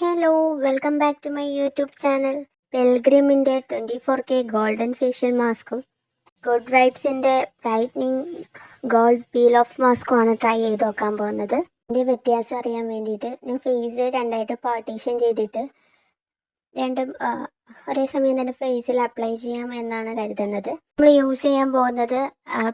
Hello welcome back to my YouTube channel പെൽഗ്രിമിന്റെ twenty four K golden facial മാസ്കും good വൈബ്സിന്റെ brightening gold peel off മാസ്കുമാണ് try ചെയ്ത് നോക്കാൻ പോകുന്നത്. ഇതിന്റെ വ്യത്യാസം അറിയാൻ വേണ്ടിയിട്ട് ഞാൻ ഫേസ് രണ്ടായിട്ട് പാർട്ടീഷൻ ചെയ്തിട്ട് രണ്ടും ഒരേ സമയം തന്നെ ഫേസിൽ അപ്ലൈ ചെയ്യാം എന്നാണ് കരുതുന്നത്. നമ്മൾ യൂസ് ചെയ്യാൻ പോകുന്നത്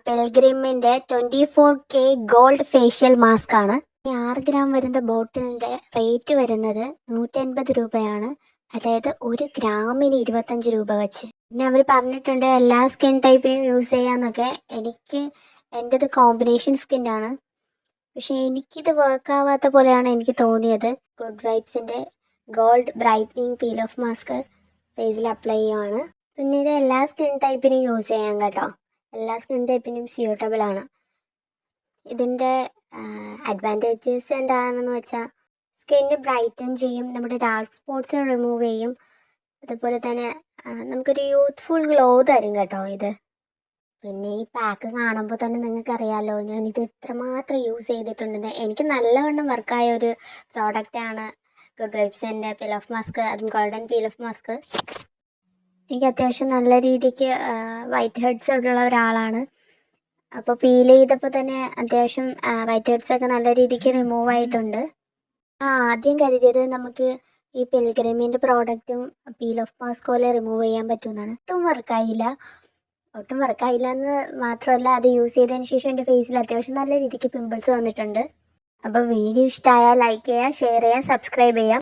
പെൽഗ്രിമിന്റെ twenty four K gold facial mask ആണ്. ആറ് ഗ്രാം വരുന്ന ബോട്ടിലിന്റെ റേറ്റ് വരുന്നത് നൂറ്റി അൻപത് രൂപയാണ്. അതായത് ഒരു ഗ്രാമിന് ഇരുപത്തഞ്ച് രൂപ വെച്ച്. പിന്നെ അവർ പറഞ്ഞിട്ടുണ്ട് എല്ലാ സ്കിൻ ടൈപ്പിനും യൂസ് ചെയ്യാന്നൊക്കെ. എനിക്ക് എന്റെത് കോമ്പിനേഷൻ സ്കിൻ ആണ്. പക്ഷേ എനിക്കിത് വർക്ക് ആവാത്ത പോലെയാണ് എനിക്ക് തോന്നിയത്. Good വൈബ്സിന്റെ gold brightening peel off mask ഫേസിൽ അപ്ലൈ ചെയ്യുവാണ്. പിന്നെ ഇത് എല്ലാ സ്കിൻ ടൈപ്പിനും യൂസ് ചെയ്യാം കേട്ടോ. എല്ലാ സ്കിൻ ടൈപ്പിനും സ്യൂട്ടബിൾ ആണ്. ഇതിന്റെ അഡ്വാന്റേജസ് എന്താണെന്ന് വെച്ചാൽ സ്കിന്ന് ബ്രൈറ്റൻ ചെയ്യും നമ്മുടെ ഡാർക്ക് സ്പോട്ട്സ് റിമൂവ് ചെയ്യും. അതുപോലെ തന്നെ നമുക്കൊരു യൂത്ത്ഫുൾ ഗ്ലോ തരും കേട്ടോ ഇത്. പിന്നെ ഈ പാക്ക് കാണുമ്പോൾ തന്നെ നിങ്ങൾക്ക് ഞാൻ ഞാനിത് എത്രമാത്രം യൂസ് ചെയ്തിട്ടുണ്ടെന്ന് എനിക്ക് നല്ലവണ്ണം വർക്കായ ഒരു പ്രോഡക്റ്റാണ് ഗുഡ് വൈബ്സിന്റെ പീൽ ഓഫ് മാസ്ക് അതും ഗോൾഡൻ പീൽ ഓഫ് മാസ്ക് എനിക്ക് അത്യാവശ്യം നല്ല രീതിക്ക് വൈറ്റ് ഹെഡ്സ് ഉള്ള ഒരാളാണ്. അപ്പോൾ പീൽ ചെയ്തപ്പോൾ തന്നെ അത്യാവശ്യം വൈറ്റ് ഹെഡ്സ് ഒക്കെ നല്ല രീതിക്ക് റിമൂവ് ആയിട്ടുണ്ട്. ആ ആദ്യം കരുതിയത് നമുക്ക് ഈ പെൽഗ്രമിന്റെ പ്രോഡക്റ്റും പീൽ ഓഫ് മാസ്ക് പോലെ റിമൂവ് ചെയ്യാൻ പറ്റുമെന്നാണ്. ഒട്ടും വർക്കായില്ല ഒട്ടും വർക്കായില്ല എന്ന് മാത്രമല്ല അത് യൂസ് ചെയ്തതിന് ശേഷം എന്റെ ഫേസിൽ അത്യാവശ്യം നല്ല രീതിക്ക് പിമ്പിൾസ് വന്നിട്ടുണ്ട്. അപ്പോൾ വീഡിയോ ഇഷ്ടമായാൽ ലൈക്ക് ചെയ്യാം ഷെയർ ചെയ്യാം സബ്സ്ക്രൈബ് ചെയ്യാം